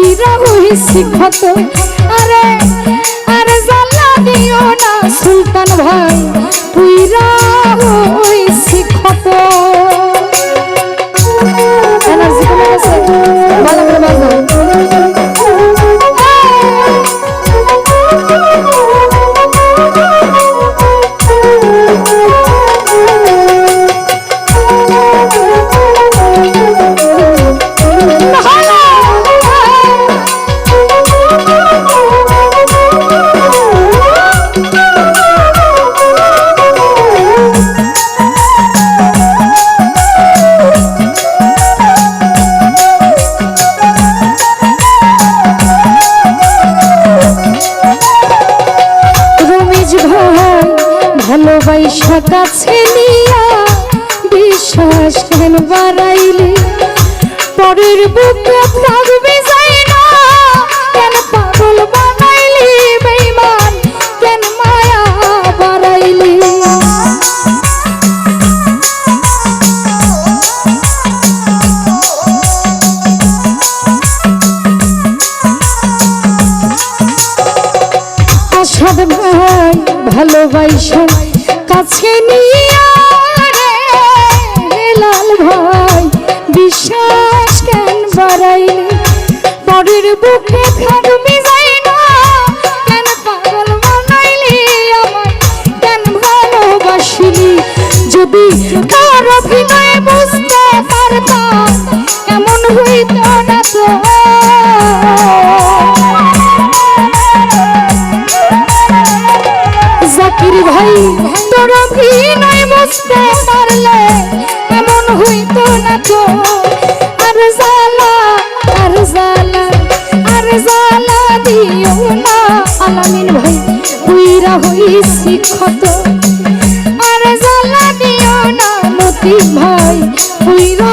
কইরা হইছি ক্ষত আরে আরে জ্বালা দিও না সুলতান ভাই। কাছে নিয়া বিশ্বাস কেন বাড়াইলে? পরের বুকে কেন বানাইলি বেইমান কেন মায়া বাড়াইলি? আসাদ ভাই ভালোবাসা কাছে নিয়া লাল ভাই, বিশ্বাস কেন বাড়াইলি? পরের বুকে থাকবি যাই না, কেন পাগল বানাইলি কেন ভালোবাসিলি? যদি তার অভিনয় তোর অভিনয় বুঝতে পারলে এমন হইতো না তো। আর জালা আর জালা আর জালা দিও না আলামিন ভাই হুইরা হইছি ক্ষত। আর জালা দিও না মতি ভাই হুইরা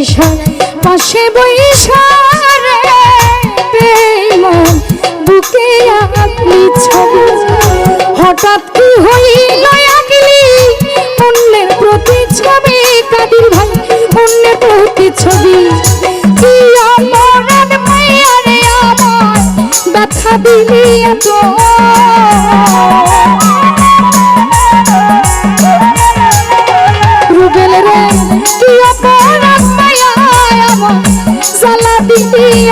কাছে পাশে বৈশা রে বেঈমান বুকে আঁকলি ছবি। হঠাৎ কি হইল আঁকলি অন্যের প্রতি ছবি, কাদির ভাই, অন্যের প্রতি ছবি। কি অমরণ মাইয়া রে আমার, ব্যথা দিলি এত।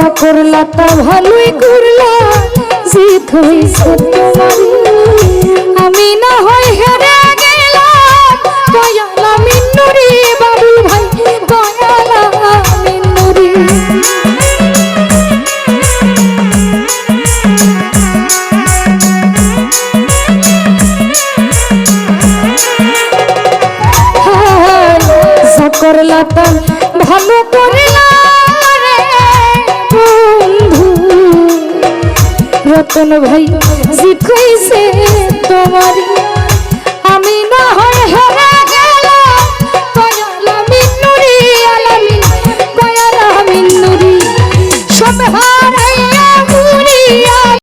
ইচ্ছা করলা তা ভালোই করলা। জিত হয়েছে তোমারই আমি না হয় হেরে গেলাম। দয়ালা মিন্নুরি বাবু ভাই, দয়ালা মিন্নুরি হ্যাঁ, তা ভালো করলা। রতন ভাই শিখাইছে কইছে